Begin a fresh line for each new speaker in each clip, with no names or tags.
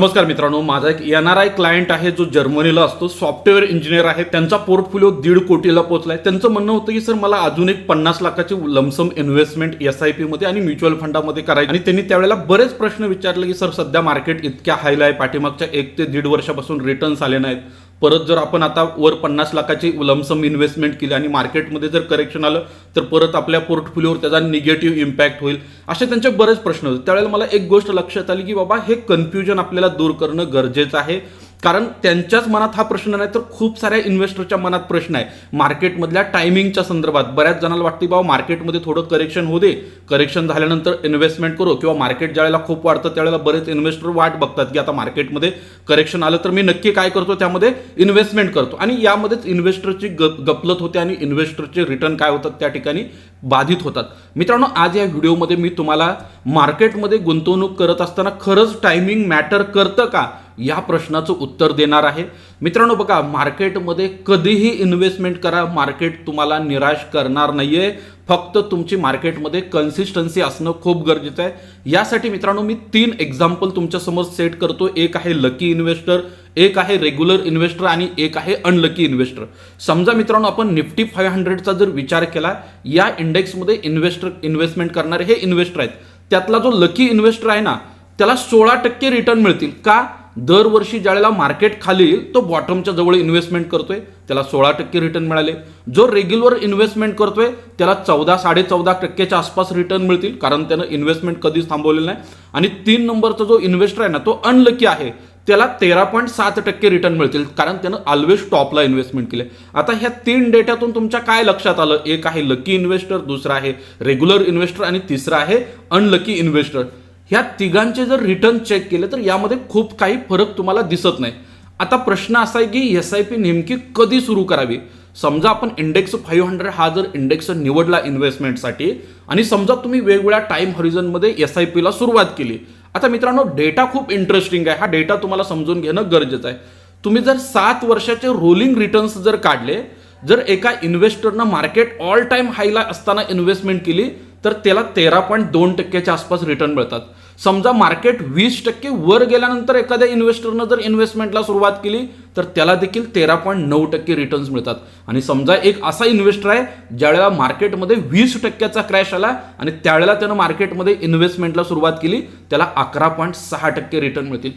नमस्कार मित्रांनो माझा एक एन आर आय क्लायंट आहे जो जर्मनीला असतो सॉफ्टवेअर इंजिनियर आहे. त्यांचा पोर्टफोलिओ दीड कोटीला पोहोचलाय. त्यांचं म्हणणं होतं की सर मला अजून एक पन्नास लाखाची lump sum investment S I P मध्ये आणि म्युच्युअल फंडामध्ये करायची. आणि त्यांनी त्यावेळेला बरेच प्रश्न विचारले की सर सध्या मार्केट इतक्या हायला आहे. पाठीमागच्या एक ते दीड वर्षापासून रिटर्न्स आले नाहीत. परत जर आपण आता वर पन्नास लाखाची लमसम इन्व्हेस्टमेंट केली आणि मार्केटमध्ये जर करेक्शन आलं तर परत आपल्या पोर्टफोलिओवर त्याचा निगेटिव्ह इम्पॅक्ट होईल. असे त्यांचे बरेच प्रश्न होते. त्यावेळेला मला एक गोष्ट लक्षात आली की बाबा हे कन्फ्युजन आपल्याला दूर करणं गरजेचं आहे. कारण त्यांच्याच मनात हा प्रश्न नाही तर खूप साऱ्या इन्व्हेस्टरच्या मनात प्रश्न आहे. मार्केटमधल्या टायमिंगच्या संदर्भात बऱ्याच जणांना वाटते बाबा मार्केटमध्ये थोडं करेक्शन होऊ दे. करेक्शन झाल्यानंतर इन्व्हेस्टमेंट करू किंवा मार्केट ज्यावेळेला खूप वाढतं त्यावेळेला बरेच इन्व्हेस्टर वाट बघतात की आता मार्केटमध्ये करेक्शन आलं तर मी नक्की काय करतो? त्यामध्ये इन्व्हेस्टमेंट करतो. आणि यामध्येच इन्व्हेस्टरची गप गपलत होते आणि इन्व्हेस्टरचे रिटर्न काय होतात त्या ठिकाणी? बाधित होतात. मित्रांनो आज या व्हिडिओमध्ये मी तुम्हाला मार्केटमध्ये गुंतवणूक करत असताना खरंच टायमिंग मॅटर करतं का या प्रश्नाचं उत्तर देणार आहे. मित्रांनो बघा मार्केटमध्ये कधीही इन्व्हेस्टमेंट करा मार्केट तुम्हाला निराश करणार नाही आहे फक्त तुमची मार्केटमध्ये कन्सिस्टन्सी असणं खूप गरजेचं आहे. यासाठी मित्रांनो मी तीन एक्झाम्पल तुमच्यासमोर सेट करतो एक आहे लकी इन्व्हेस्टर एक आहे रेग्युलर इन्व्हेस्टर आणि एक आहे अनलकी इन्व्हेस्टर समजा मित्रांनो आपण निफ्टी फाईव्ह हंड्रेडचा जर विचार केला या इंडेक्समध्ये इन्व्हेस्टर इन्व्हेस्टमेंट करणारे हे इन्व्हेस्टर आहेत. त्यातला जो लकी इन्व्हेस्टर आहे ना त्याला सोळा टक्के रिटर्न मिळतील. का? दरवर्षी ज्यावेळेला मार्केट खाली येईल तो बॉटमच्या जवळ इन्व्हेस्टमेंट करतोय. त्याला सोळा टक्के रिटर्न मिळाले. जो रेग्युलर इन्व्हेस्टमेंट करतोय त्याला चौदा साडे चौदा टक्केच्या आसपास रिटर्न मिळतील. कारण त्यानं इन्व्हेस्टमेंट कधीच थांबवलेलं नाही. आणि तीन नंबरचा जो इन्व्हेस्टर आहे ना तो अनलकी आहे. त्याला तेरा पॉईंट सात टक्के रिटर्न मिळतील कारण त्यानं ऑलवेज टॉपला इन्व्हेस्टमेंट केले. आता ह्या तीन डेटातून तुमच्या काय लक्षात आलं? एक आहे लकी इन्व्हेस्टर दुसरा आहे रेग्युलर इन्व्हेस्टर आणि तिसरा आहे अनलकी इन्व्हेस्टर ह्या तिघांचे जर रिटर्न चेक केले तर यामध्ये खूप काही फरक तुम्हाला दिसत नाही. आता प्रश्न असा आहे की एस आय पी नेमकी कधी सुरू करावी? समजा आपण इंडेक्स फाईव्ह हंड्रेड हा जर इंडेक्स निवडला इन्व्हेस्टमेंटसाठी आणि समजा तुम्ही वेगवेगळ्या टाईम हॉरिझनमध्ये एस आय पीला सुरुवात केली आता मित्रांनो डेटा खूप इंटरेस्टिंग आहे. हा डेटा तुम्हाला समजून घेणं गरजेचं आहे. तुम्ही जर सात वर्षाचे रोलिंग रिटर्न्स जर काढले जर एका इन्व्हेस्टरनं मार्केट ऑल टाईम हायला असताना इन्व्हेस्टमेंट केली तर त्याला तेरा पॉईंट दोन टक्क्याच्या आसपास रिटर्न मिळतात. समजा मार्केट वीस टक्के वर गेल्यानंतर एखाद्या इन्व्हेस्टरनं जर इन्व्हेस्टमेंटला सुरुवात केली तर त्याला देखील तेरा पॉईंट नऊ टक्के रिटर्न्स मिळतात. आणि समजा एक असा इन्व्हेस्टर आहे ज्यावेळेला मार्केटमध्ये वीस टक्क्याचा क्रॅश आला आणि त्यावेळेला त्यानं मार्केटमध्ये इन्व्हेस्टमेंटला सुरुवात केली त्याला अकरा पॉईंट सहा टक्के रिटर्न मिळतील.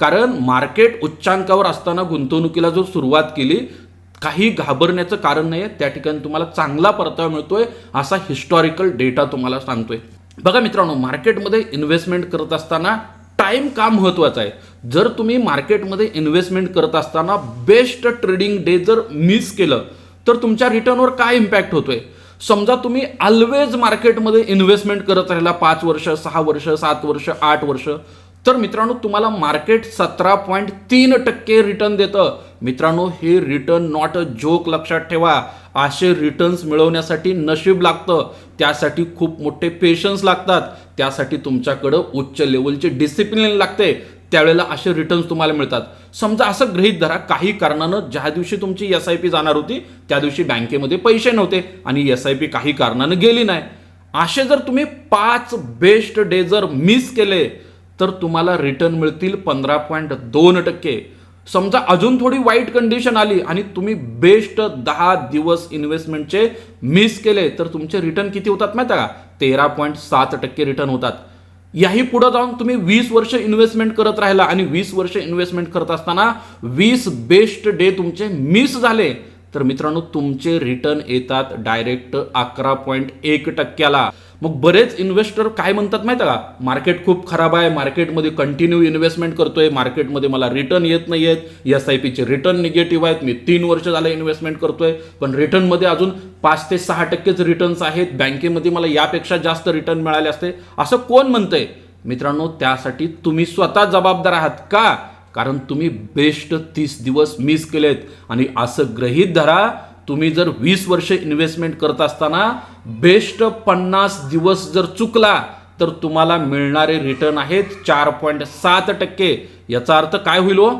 कारण मार्केट उच्चांकावर असताना गुंतवणुकीला जर सुरुवात केली काही घाबरण्याचं कारण नाही आहे त्या ठिकाणी तुम्हाला चांगला परतावा मिळतोय असा हिस्टॉरिकल डेटा तुम्हाला सांगतोय. बघा मित्रांनो मार्केटमध्ये इन्व्हेस्टमेंट करत असताना टाईम का महत्त्वाचा आहे? जर तुम्ही मार्केटमध्ये इन्व्हेस्टमेंट करत असताना बेस्ट ट्रेडिंग डे जर मिस केलं तर तुमच्या रिटर्नवर काय इम्पॅक्ट होतोय? समजा तुम्ही ऑलवेज मार्केटमध्ये इन्व्हेस्टमेंट करत राहिला पाच वर्ष सहा वर्ष सात वर्ष आठ वर्ष तर मित्रांनो तुम्हाला मार्केट सतरा पॉईंट तीन टक्के रिटर्न देतं. मित्रांनो हे रिटर्न नॉट अ जोक लक्षात ठेवा. असे रिटर्न्स मिळवण्यासाठी नशीब लागतं. त्यासाठी खूप मोठे पेशन्स लागतात. त्यासाठी तुमच्याकडं उच्च लेवलचे डिसिप्लिन लागते. त्यावेळेला असे रिटर्न्स तुम्हाला मिळतात. समजा असं गृहीत धरा काही कारणानं ज्या दिवशी तुमची एस आय पी जाणार होती त्या दिवशी बँकेमध्ये पैसे नव्हते आणि एस आय पी काही कारणानं गेली नाही. असे जर तुम्ही पाच बेस्ट डे जर मिस केले तर तुम्हाला रिटर्न मिळतील पंधरा पॉईंट दोन टक्के. समजा अजून थोडी वाईट कंडिशन आली आणि तुम्ही बेस्ट दहा दिवस इन्व्हेस्टमेंटचे मिस केले तर तुमचे रिटर्न किती होतात माहिती आहे का? तेरा पॉईंट सात टक्के रिटर्न होतात. याही पुढे जाऊन तुम्ही वीस वर्ष इन्व्हेस्टमेंट करत राहिला आणि वीस वर्ष इन्व्हेस्टमेंट करत असताना वीस बेस्ट डे तुमचे मिस झाले. तर मित्रांनो तुमचे रिटर्न येतात डायरेक्ट अकरा पॉईंट एक टक्क्याला. मग बरेच इन्व्हेस्टर काय म्हणतात माहिती का? मार्केट खूप खराब आहे मार्केटमध्ये कंटिन्यू इन्व्हेस्टमेंट करतोय मार्केटमध्ये मला रिटर्न येत नाही आहेत एस आय पीचे रिटर्न निगेटिव्ह आहेत मी तीन वर्ष झालं इन्व्हेस्टमेंट करतोय पण रिटर्नमध्ये अजून पाच ते सहा टक्केच रिटर्न्स आहेत बँकेमध्ये मला यापेक्षा जास्त रिटर्न मिळाले असते. असं कोण म्हणतंय? मित्रांनो त्यासाठी तुम्ही स्वतः जबाबदार आहात का? कारण तुम्ही बेस्ट तीस दिवस मिस केलेत. आणि असं ग्रहीत धरा तुम्ही जर वीस वर्ष इन्व्हेस्टमेंट करत असताना बेस्ट पन्नास दिवस जर चुकला तर तुम्हाला मिळणारे रिटर्न आहेत चार पॉईंट सात टक्के. याचा अर्थ काय होईल हो?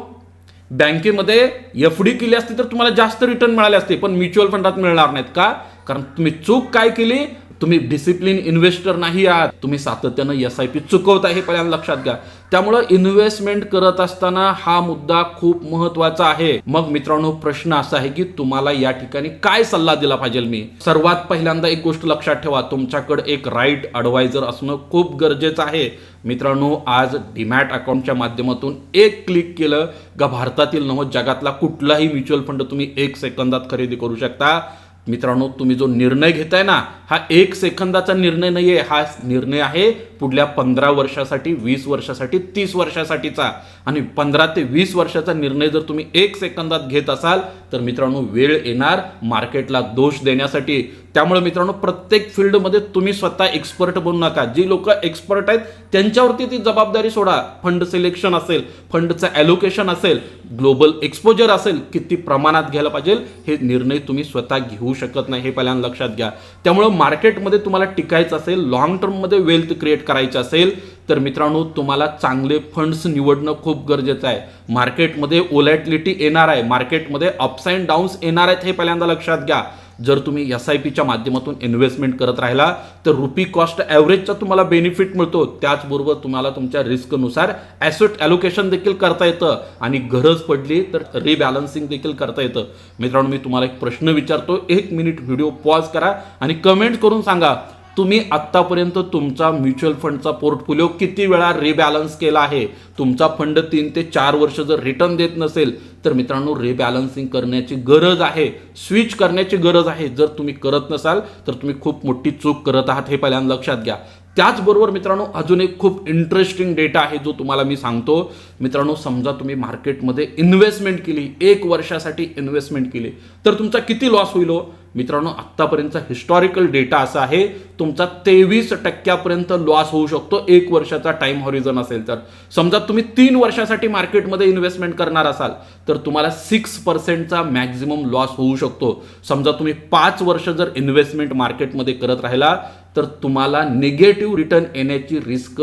बँकेमध्ये एफ डी केली असती तर तुम्हाला जास्त रिटर्न मिळाले असते पण म्युच्युअल फंडात मिळणार नाहीत का? कारण तुम्ही चूक काय केली? तुम्ही डिसिप्लिन इन्व्हेस्टर नाही आहात. तुम्ही सातत्यानं एस आय पी चुकवता हे पहिल्यांदा लक्षात घ्या. त्यामुळं इन्व्हेस्टमेंट करत असताना हा मुद्दा खूप महत्त्वाचा आहे. मग मित्रांनो प्रश्न असा आहे की तुम्हाला या ठिकाणी काय सल्ला दिला पाहिजे मी? सर्वात पहिल्यांदा एक गोष्ट लक्षात ठेवा. तुमच्याकडे एक राईट अडवायझर असणं खूप गरजेचं आहे. मित्रांनो आज डीमॅट अकाउंटच्या माध्यमातून एक क्लिक केलं. का भारतातील नव जगातला कुठलाही म्युच्युअल फंड तुम्ही एक सेकंदात खरेदी करू शकता. मित्रांनो तुम्ही जो निर्णय घेताय ना हा एक सेकंदाचा निर्णय नाही आहे हा निर्णय आहे पुढल्या पंधरा वर्षासाठी वीस वर्षासाठी तीस वर्षासाठीचा. आणि पंधरा ते वीस वर्षाचा निर्णय जर तुम्ही एक सेकंदात घेत असाल तर मित्रांनो वेळ येणार मार्केटला दोष देण्यासाठी. त्यामुळे मित्रांनो प्रत्येक फील्डमध्ये तुम्ही स्वतः एक्सपर्ट बनू नका. जी लोक एक्सपर्ट आहेत त्यांच्यावरती ती जबाबदारी सोडा. फंड सिलेक्शन असेल फंडचं ॲलोकेशन असेल ग्लोबल एक्सपोजर असेल किती प्रमाणात घ्यायला पाहिजे हे निर्णय तुम्ही स्वतः घेऊ शकत नाही हे पहिल्यांदा लक्षात घ्या. त्यामुळं मार्केटमध्ये तुम्हाला टिकायचं असेल लॉंग टर्ममध्ये वेल्थ क्रिएट करायचं असेल तर मित्रांनो तुम्हाला चांगले फंड्स निवडणं खूप गरजेचं आहे. मार्केटमध्ये ओलॅटिलिटी येणार आहे. मार्केटमध्ये अप्स अँड डाऊन्स येणार आहेत हे पहिल्यांदा लक्षात घ्या. जर तुम्ही एस आय पीच्या माध्यमातून इन्व्हेस्टमेंट करत राहिला तर रुपी कॉस्ट ॲव्हरेजचा तुम्हाला बेनिफिट मिळतो. त्याचबरोबर तुम्हाला तुमच्या रिस्कनुसार ॲसेट ॲलोकेशन देखील करता येतं. आणि गरज पडली तर रिबॅलन्सिंग देखील करता येतं. मित्रांनो मी तुम्हाला एक प्रश्न विचारतो. एक मिनिट व्हिडिओ पॉज करा आणि कमेंट करून सांगा. तुम्ही आत्तापर्यंत तुमचा म्युच्युअल फंडचा पोर्टफोलिओ किती वेळा रिबॅलन्स केला आहे? तुमचा फंड तीन ते चार वर्ष जर रिटर्न देत नसेल तर मित्रांनो रिबॅलन्सिंग करण्याची गरज आहे. स्विच करण्याची गरज आहे. जर तुम्ही करत नसाल तर तुम्ही खूप मोठी चूक करत आहात हे पहिल्यांदा लक्षात घ्या. त्याचबरोबर मित्रांनो अजून एक खूप इंटरेस्टिंग डेटा आहे जो तुम्हाला मी सांगतो. मित्रांनो समजा तुम्ही मार्केटमध्ये इन्व्हेस्टमेंट केली एक वर्षासाठी इन्व्हेस्टमेंट केली तर तुमचा किती लॉस होईल हो? मित्रांनो आत्तापर्यंतचा हिस्टॉरिकल डेटा असा आहे तुमचा तेवीस टक्क्यापर्यंत लॉस होऊ शकतो. एक वर्षाचा टाइम हॉरिझन असेल तर. समजा तुम्ही तीन वर्षासाठी मार्केटमध्ये इन्व्हेस्टमेंट करणार असाल तर तुम्हाला सिक्स पर्सेंटचा मॅक्झिमम लॉस होऊ शकतो. समजा तुम्ही पाच वर्ष जर इन्व्हेस्टमेंट मार्केटमध्ये करत राहिला तर तुम्हाला निगेटिव्ह रिटर्न येण्याची risk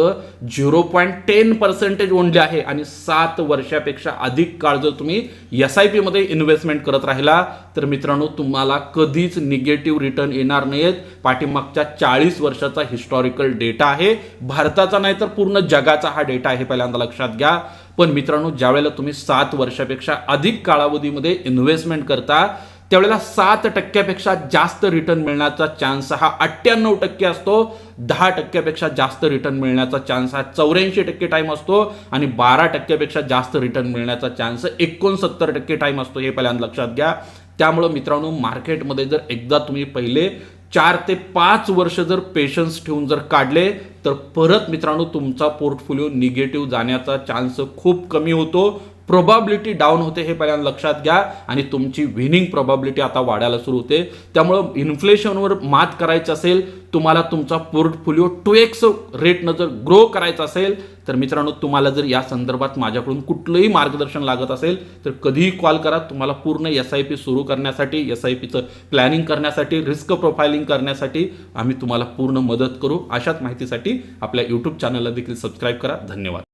zero point ten percentage only आहे. आणि सात वर्षापेक्षा अधिक काळ जर तुम्ही एस आय पीमध्ये इन्व्हेस्टमेंट करत राहिला तर मित्रांनो तुम्हाला कधीच निगेटिव्ह रिटर्न येणार नाहीत पाठीमागच्या चाळीस वर्षाचा हिस्टॉरिकल डेटा आहे. भारताचा नाही तर पूर्ण जगाचा हा डेटा आहे पहिल्यांदा लक्षात घ्या. पण मित्रांनो ज्यावेळेला तुम्ही सात वर्षापेक्षा अधिक कालावधीमध्ये इन्व्हेस्टमेंट करता त्यावेळेला सात टक्क्यापेक्षा जास्त रिटर्न मिळण्याचा चान्स हा अठ्ठ्याण्णव टक्के असतो. दहा टक्क्यापेक्षा जास्त रिटर्न मिळण्याचा चान्स हा चौऱ्याऐंशी टक्के टाईम असतो. आणि बारा टक्क्यापेक्षा जास्त रिटर्न मिळण्याचा चान्स एकोणसत्तर टक्के टाईम असतो हे पहिल्यांदा लक्षात घ्या. त्यामुळं मित्रांनो मार्केटमध्ये जर एकदा तुम्ही पहिले चार ते पाच वर्ष जर पेशन्स ठेवून जर काढले तर परत मित्रांनो तुमचा पोर्टफोलिओ निगेटिव्ह जाण्याचा चान्स खूप कमी होतो. प्रोबॅबिलिटी डाऊन होते हे पहिल्यांदा लक्षात घ्या. आणि तुमची विनिंग प्रोबॅबिलिटी आता वाढायला सुरू होते. त्यामुळं इन्फ्लेशनवर मात करायचं असेल तुम्हाला तुमचा पोर्टफोलिओ टू एक्स रेटनं जर ग्रो करायचा असेल तर मित्रांनो तुम्हाला जर या संदर्भात माझ्याकडून कुठलंही मार्गदर्शन लागत असेल तर कधीही कॉल करा. तुम्हाला पूर्ण एस आय पी सुरू करण्यासाठी एस आय पीचं प्लॅनिंग करण्यासाठी रिस्क प्रोफायलिंग करण्यासाठी आम्ही तुम्हाला पूर्ण मदत करू. अशाच माहितीसाठी आपल्या यूट्यूब चॅनलला देखील सबस्क्राईब करा. धन्यवाद.